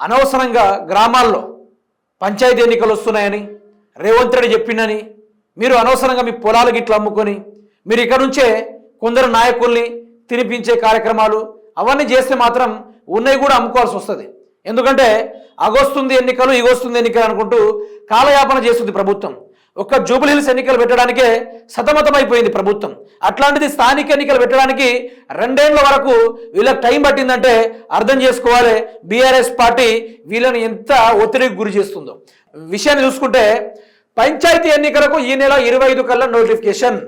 అనవసరంగా గ్రామాల్లో పంచాయతీ ఎన్నికలు వస్తున్నాయని రేవంత్ రెడ్డి చెప్పిండని మీరు అనవసరంగా మీ పొలాలు గిట్ల అమ్ముకొని మీరు ఇక్కడ నుంచే కొందరు నాయకుల్ని తినిపించే కార్యక్రమాలు అవన్నీ చేస్తే మాత్రం ఉన్నవి కూడా అమ్ముకోవాల్సి వస్తుంది. ఎందుకంటే అగొస్తుంది ఎన్నికలు ఇగొస్తుంది ఎన్నికలు అనుకుంటూ కాలయాపన చేస్తుంది ప్రభుత్వం. ఒక్క జూబిలీహిల్స్ ఎన్నికలు పెట్టడానికే సతమతమైపోయింది ప్రభుత్వం. అట్లాంటిది స్థానిక ఎన్నికలు పెట్టడానికి రెండేళ్ళ వరకు వీళ్ళకి టైం పట్టిందంటే అర్థం చేసుకోవాలి బీఆర్ఎస్ పార్టీ వీళ్ళని ఎంత ఒత్తిడికి గురి చేస్తుందో. విషయాన్ని చూసుకుంటే పంచాయతీ ఎన్నికలకు ఈ నెల ఇరవై ఐదు కల్లా నోటిఫికేషన్.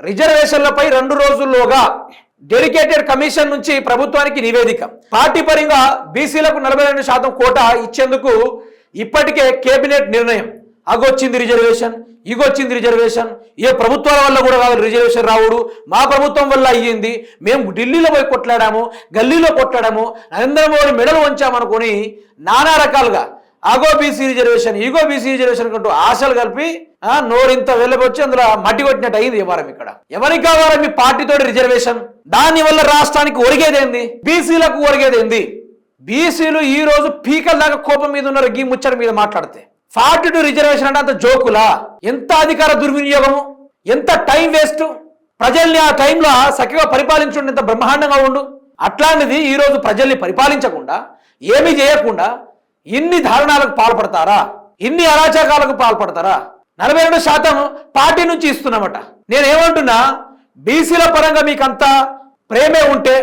రిజర్వేషన్లపై రెండు రోజుల్లోగా డెడికేటెడ్ కమిషన్ నుంచి ప్రభుత్వానికి నివేదిక. పార్టీ పరంగా బీసీలకు నలభై రెండు శాతం కోటా ఇచ్చేందుకు ఇప్పటికే కేబినెట్ నిర్ణయం. అగొచ్చింది రిజర్వేషన్. ఇగొచ్చింది రిజర్వేషన్. ఏ ప్రభుత్వాల వల్ల కూడా కాదు రిజర్వేషన్ రావుడు. మా ప్రభుత్వం వల్ల అయ్యింది. మేము ఢిల్లీలో పోయి కొట్లాడాము గల్లీలో కొట్లాడాము నరేంద్ర మోడీ మెడలు వంచామనుకొని నానా రకాలుగా అగో బీసీ రిజర్వేషన్ ఈగో బీసీ రిజర్వేషన్ అంటూ ఆశలు కలిపి ఆ, నోరింత వెళ్ళబొచ్చి అందులో మట్టి కొట్టినట్టు అయింది వ్యవహారం ఇక్కడ. ఎవరికి కావాలి మీ పార్టీతో రిజర్వేషన్? దాని వల్ల రాష్ట్రానికి ఒరిగేదేంది బీసీలకు ఒరిగేదేంది బీసీలు ఈ రోజు పీకల దాకా కోపం మీద ఉన్నారు గీ ముచ్చట మీద మాట్లాడితే. ఫార్టీ టూ రిజర్వేషన్ అంటే అంత జోకులా? ఎంత అధికార దుర్వినియోగము? ఎంత టైం వేస్ట్? ప్రజల్ని ఆ టైంలో చక్కగా పరిపాలించుండి ఎంత బ్రహ్మాండంగా ఉండు? అట్లాంటిది ఈరోజు ప్రజల్ని పరిపాలించకుండా ఏమీ చేయకుండా ఇన్ని దారుణాలకు పాల్పడతారా? ఇన్ని అరాచకాలకు పాల్పడతారా? నలభై రెండు శాతం పార్టీ నుంచి ఇస్తున్నామట. నేనేమంటున్నా బీసీల పరంగా మీకు అంత ప్రేమే ఉంటే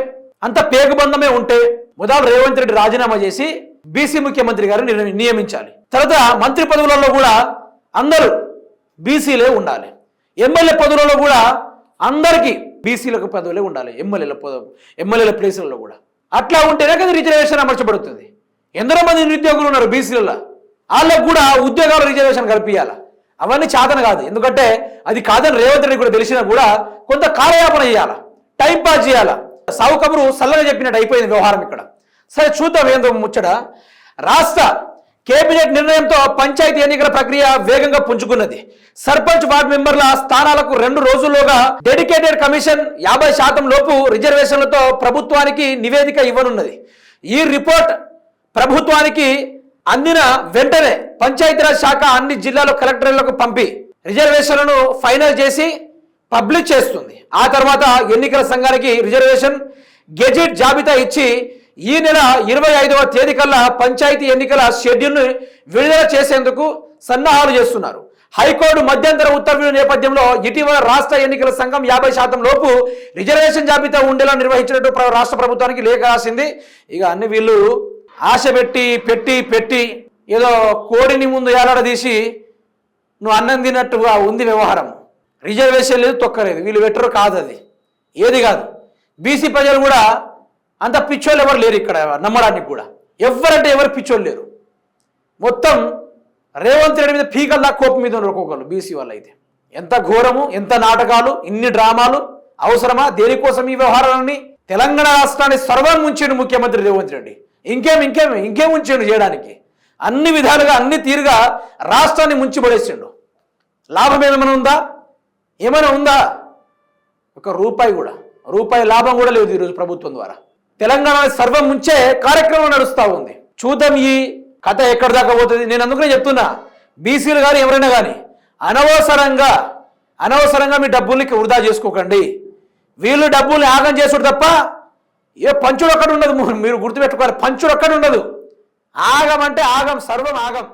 అంత పేగుబంధమే ఉంటే ముదాలు రేవంత్ రెడ్డి రాజీనామా చేసి బీసీ ముఖ్యమంత్రి గారు నియమించాలి. తర్వాత మంత్రి పదవులలో కూడా అందరూ బీసీలే ఉండాలి. ఎమ్మెల్యే పదవులలో కూడా అందరికీ బీసీలకు పదవులే ఉండాలి. ఎమ్మెల్యేల పదవు ఎమ్మెల్యేల ప్లేసులలో కూడా. అట్లా ఉంటేనే కదా రిజర్వేషన్ అమర్చబడుతుంది. ఎందరో మంది నిరుద్యోగులు ఉన్నారు బీసీలలో. వాళ్ళకు కూడా ఉద్యోగాలు రిజర్వేషన్ కల్పించాలి అవన్నీ చాతన కాదు. ఎందుకంటే అది కాదని రేవంత్ రెడ్డి కూడా తెలిసినా కూడా కొంత కాలయాపన చేయాలా? టైం పాస్ చేయాలా? సావు కబురు సల్లగా చెప్పినట్టు అయిపోయింది వ్యవహారం ఇక్కడ. సరే చూద్దాం ఏందో ముచ్చట. రాష్ట్ర కేబినెట్ నిర్ణయంతో పంచాయతీ ఎన్నికల ప్రక్రియ వేగంగా పుంజుకున్నది. సర్పంచ్ వార్డు మెంబర్ల స్థానాలకు రెండు రోజుల్లోగా డెడికేటెడ్ కమిషన్ యాభై శాతం లోపు రిజర్వేషన్లతో ప్రభుత్వానికి నివేదిక ఇవ్వనున్నది. ఈ రిపోర్ట్ ప్రభుత్వానికి అందిన వెంటనే పంచాయతీరాజ్ శాఖ అన్ని జిల్లాల కలెక్టర్లకు పంపి రిజర్వేషన్లను ఫైనల్ చేసి పబ్లిష్ చేస్తుంది. ఆ తర్వాత ఎన్నికల సంఘానికి రిజర్వేషన్ గెజెట్ జాబితా ఇచ్చి ఈ నెల ఇరవై ఐదవ తేదీ కల్లా పంచాయతీ ఎన్నికల షెడ్యూల్ను విడుదల చేసేందుకు సన్నాహాలు చేస్తున్నారు. హైకోర్టు మధ్యంతర ఉత్తర్వుల నేపథ్యంలో ఇటీవల రాష్ట్ర ఎన్నికల సంఘం యాభై శాతం లోపు రిజర్వేషన్ జాబితా ఉండేలా నిర్వహించినట్టు రాష్ట్ర ప్రభుత్వానికి లేఖ రాసింది. ఇక అన్ని వీళ్ళు ఆశ పెట్టి పెట్టి పెట్టి ఏదో కోడిని ముందు ఏలాడదీసి నువ్వు అన్నం తిన్నట్టుగా ఉంది వ్యవహారం. రిజర్వేషన్ లేదు తొక్కలేదు. వీళ్ళు పెట్టరు కాదు అది. ఏది కాదు. బీసీ ప్రజలు కూడా అంత పిచ్చోళ్ళు ఎవరు లేరు ఇక్కడ నమ్మడానికి కూడా. ఎవరంటే ఎవరు పిచ్చోళ్ళు లేరు. మొత్తం రేవంత్ రెడ్డి మీద పీకల్లా కోపం మీద ఉన్నారు ఒక్కొక్కరు బీసీ వాళ్ళు అయితే. ఎంత ఘోరము ఎంత నాటకాలు ఇన్ని డ్రామాలు అవసరమా? దేనికోసం ఈ వ్యవహారాలన్నీ? తెలంగాణ రాష్ట్రాన్ని సర్వం ఉంచాడు ముఖ్యమంత్రి రేవంత్ రెడ్డి. ఇంకేం ఇంకేం ఇంకేం ఉంచాడు చేయడానికి? అన్ని విధాలుగా అన్ని తీరుగా రాష్ట్రాన్ని ముంచిపడేసిండు. లాభం ఏమైనా ఉందా? ఏమైనా ఉందా? ఒక రూపాయి కూడా. రూపాయి లాభం కూడా లేదు ఈరోజు ప్రభుత్వం ద్వారా. తెలంగాణ సర్వం ముంచే కార్యక్రమం నడుస్తూ ఉంది. చూద్దాం ఈ కథ ఎక్కడి దాకా పోతుంది? నేను అందుకనే చెప్తున్నా బీసీలు కానీ ఎవరైనా కానీ అనవసరంగా అనవసరంగా మీ డబ్బుల్ని వృధా చేసుకోకండి. వీళ్ళు డబ్బుల్ని ఆగం చేసుడు తప్ప ఏ పంచుడు అక్కడ ఉండదు మీరు గుర్తుపెట్టుకోవాలి పంచుడు అక్కడ ఉండదు ఆగం అంటే ఆగం సర్వం ఆగం.